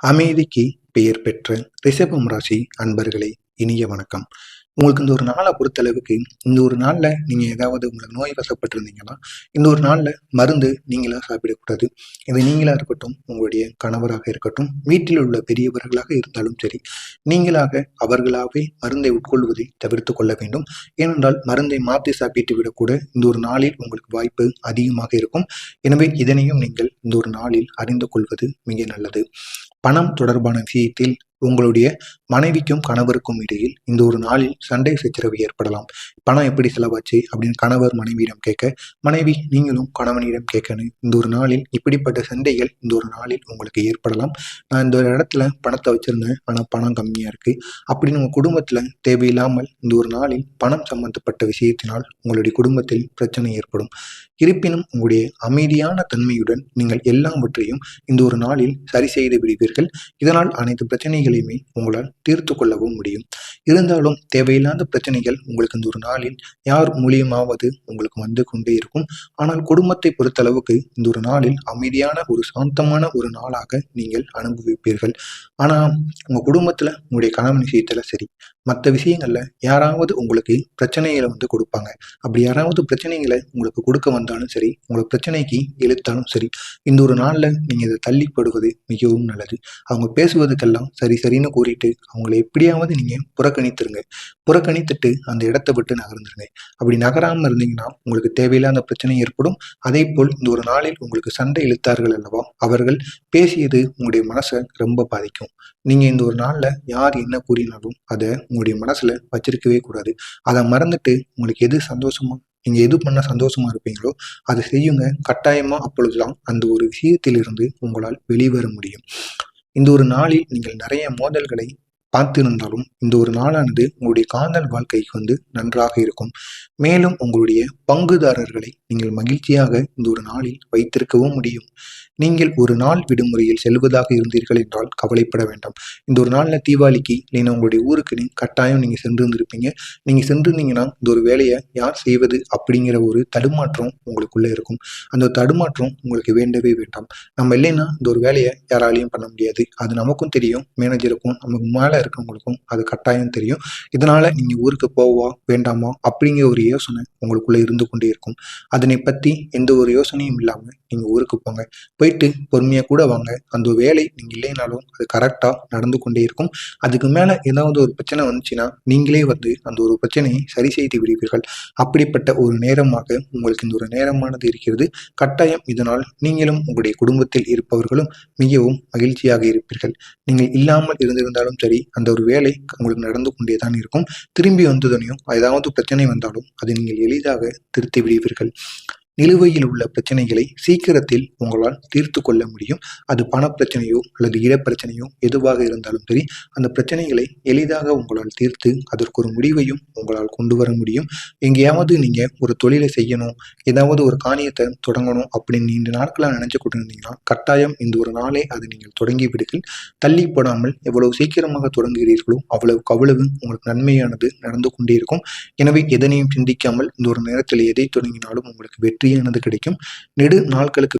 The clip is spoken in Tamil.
அமைதிக்கு பெயர் பெற்ற ரிஷபம் ராசி அன்பர்களே இனிய வணக்கம். உங்களுக்கு இந்த ஒரு நாளை பொறுத்தளவுக்கு இந்த ஒரு நாளில் நீங்கள் ஏதாவது உங்களுக்கு நோய் வசப்பட்டிருந்தீங்கன்னா இந்த ஒரு நாளில் மருந்து நீங்களாக சாப்பிடக்கூடாது. இது நீங்களாக இருக்கட்டும் உங்களுடைய கணவராக இருக்கட்டும் வீட்டில் உள்ள பெரியவர்களாக இருந்தாலும் சரி நீங்களாக அவர்களாகவே மருந்தை உட்கொள்வதை தவிர்த்து கொள்ள வேண்டும். ஏனென்றால் மருந்தை மாற்றி சாப்பிட்டு விடக்கூட இந்த ஒரு நாளில் உங்களுக்கு வாய்ப்பு அதிகமாக இருக்கும். எனவே இதனையும் நீங்கள் இந்த ஒரு நாளில் அறிந்து கொள்வது மிக நல்லது. பணம் தொடர்பான விஷயத்தில் உங்களுடைய மனைவிக்கும் கணவருக்கும் இடையில் இந்த ஒரு நாளில் சண்டை சச்சரவு ஏற்படலாம். பணம் எப்படி செலவாச்சு அப்படின்னு கணவர் மனைவியிடம் கேட்க மனைவி நீங்களும் கணவனிடம் கேட்கணும் இந்த ஒரு நாளில் இப்படிப்பட்ட சண்டைகள் இந்த ஒரு நாளில் உங்களுக்கு ஏற்படலாம். நான் இந்த ஒரு இடத்துல பணத்தை வச்சிருந்தேன். ஆனால் பணம் கம்மியாக இருக்கு. அப்படின்னு உங்கள் குடும்பத்தில் தேவையில்லாமல் இந்த ஒரு நாளில் பணம் சம்பந்தப்பட்ட விஷயத்தினால் உங்களுடைய குடும்பத்தில் பிரச்சனை ஏற்படும். இருப்பினும் உங்களுடைய அமைதியான தன்மையுடன் நீங்கள் எல்லாவற்றையும் இந்த ஒரு நாளில் சரி செய்து விடுவீர்கள். இதனால் அனைத்து பிரச்சனைகளையுமே உங்களால் தீர்த்து கொள்ளவும் முடியும். இருந்தாலும் தேவையில்லாத பிரச்சனைகள் உங்களுக்கு இந்த ஒரு நாளில் யார் மூலியமாவது உங்களுக்கு வந்து கொண்டே இருக்கும். ஆனால் குடும்பத்தை பொறுத்தளவுக்கு இந்த ஒரு நாளில் அமைதியான ஒரு சாந்தமான ஒரு நாளாக நீங்கள் அனுபவிப்பீர்கள். ஆனால் உங்கள் குடும்பத்தில் உங்களுடைய கணவன் விஷயத்தில் சரி மற்ற விஷயங்களில் யாராவது உங்களுக்கு பிரச்சனைகளை வந்து கொடுப்பாங்க. அப்படி யாராவது பிரச்சனைகளை உங்களுக்கு கொடுக்க வந்தாலும் சரி உங்களுக்கு பிரச்சனைக்கு இழுத்தாலும் சரி இந்த ஒரு நாளில் நீங்கள் இதை தள்ளிப்படுவது மிகவும் நல்லது. அவங்க பேசுவதுக்கெல்லாம் சரி சரின்னு கூறிட்டு அவங்கள எப்படியாவது நீங்கள் புறக்கணித்துருங்க. புறக்கணித்துட்டு அந்த இடத்த விட்டு நகர்ந்துருங்க. அப்படி நகராமல் இருந்தீங்கன்னா உங்களுக்கு தேவையில்லாத பிரச்சனை ஏற்படும். அதே போல் இந்த ஒரு நாளில் உங்களுக்கு சண்டை இழுத்தார்கள் அல்லவா அவர்கள் பேசியது உங்களுடைய மனசை ரொம்ப பாதிக்கும். நீங்கள் இந்த ஒரு நாளில் யார் என்ன கூறினாலும் அதை உங்களுடைய மனசில் வச்சிருக்கவே கூடாது. அதை மறந்துட்டு உங்களுக்கு எது சந்தோஷமா நீங்கள் எது பண்ண சந்தோஷமா இருப்பீங்களோ அதை செய்யுங்க. கட்டாயமாக அப்பொழுதுதான் அந்த ஒரு விஷயத்திலிருந்து உங்களால் வெளிவர முடியும். இந்த ஒரு நாளில் நீங்கள் நிறைய மோதல்களை பார்த்திருந்தாலும் இந்த ஒரு நாளானது உங்களுடைய காதல் வாழ்க்கைக்கு வந்து நன்றாக இருக்கும். மேலும் உங்களுடைய பங்குதாரர்களை நீங்கள் மகிழ்ச்சியாக இந்த ஒரு நாளில் வைத்திருக்கவும் முடியும். நீங்கள் ஒரு நாள் விடுமுறையில் செல்வதாக இருந்தீர்கள் என்றால் கவலைப்பட வேண்டாம். இந்த ஒரு நாளில் தீபாவளிக்கு இல்லைன்னா உங்களுடைய ஊருக்கு கட்டாயம் நீங்கள் சென்றிருந்திருப்பீங்க நீங்கள் சென்றிருந்தீங்கன்னா இந்த ஒரு வேலையை யார் செய்வது அப்படிங்கிற ஒரு தடுமாற்றம் உங்களுக்குள்ளே இருக்கும். அந்த தடுமாற்றம் உங்களுக்கு வேண்டவே வேண்டாம். நம்ம இல்லைன்னா இந்த ஒரு வேலையை யாராலையும் பண்ண முடியாது. அது நமக்கும் தெரியும் மேனேஜருக்கும் நமக்கு மேலே இருக்கவங்களுக்கும் அது கட்டாயம் தெரியும். இதனால் நீங்கள் ஊருக்கு போவா வேண்டாமா அப்படிங்கிற ஒரு யோசனை உங்களுக்குள்ளே இருந்து கொண்டே இருக்கும். அதனை பற்றி எந்த ஒரு யோசனையும் இல்லாமல் நீங்கள் ஊருக்கு போங்க. போயிட்டு பொறுமையாக கூட வாங்க. அந்த வேலை நீங்கள் இல்லைனாலும் அது கரெக்டாக நடந்து கொண்டே இருக்கும். அதுக்கு மேலே ஏதாவது ஒரு பிரச்சனை வந்துச்சுன்னா நீங்களே வந்து அந்த ஒரு பிரச்சனையை சரி செய்து விடுவீர்கள். அப்படிப்பட்ட ஒரு நேரமாக உங்களுக்கு இந்த ஒரு நேரமானது இருக்கிறது. கட்டாயம் இதனால் நீங்களும் உங்களுடைய குடும்பத்தில் இருப்பவர்களும் மிகவும் மகிழ்ச்சியாக இருப்பீர்கள். நீங்கள் இல்லாமல் இருந்திருந்தாலும் சரி அந்த ஒரு வேலை உங்களுக்கு நடந்து கொண்டே தான் இருக்கும். திரும்பி வந்ததுனையும் ஏதாவது பிரச்சனை வந்தாலும் அதை நீங்கள் எளிதாக திருத்தி விடுவீர்கள். நிலுவையில் உள்ள பிரச்சனைகளை சீக்கிரத்தில் உங்களால் தீர்த்து கொள்ள முடியும். அது பணப்பிரச்சனையோ அல்லது இடப்பிரச்சனையோ எதுவாக இருந்தாலும் சரி அந்த பிரச்சனைகளை எளிதாக உங்களால் தீர்த்து அதற்கு ஒரு முடிவையும் உங்களால் கொண்டு வர முடியும். எங்கேயாவது நீங்கள் ஒரு தொழிலை செய்யணும் ஏதாவது ஒரு காணியத்தை தொடங்கணும் அப்படின்னு நீண்ட நாட்களாக நினைச்சு கொண்டிருந்தீங்கன்னா கட்டாயம் இந்த ஒரு நாளே அதை நீங்கள் தொடங்கி விடுங்கள். தள்ளி போடாமல் எவ்வளவு சீக்கிரமாக தொடங்குகிறீர்களோ அவ்வளவுக்கு அவ்வளவு உங்களுக்கு நன்மையானது நடந்து கொண்டே இருக்கும். எனவே எதனையும் சிந்திக்காமல் இந்த ஒரு நேரத்தில் எதை தொடங்கினாலும் உங்களுக்கு வெற்றி ஃப்ரீயானது கிடைக்கும். நெடு நாட்களுக்கு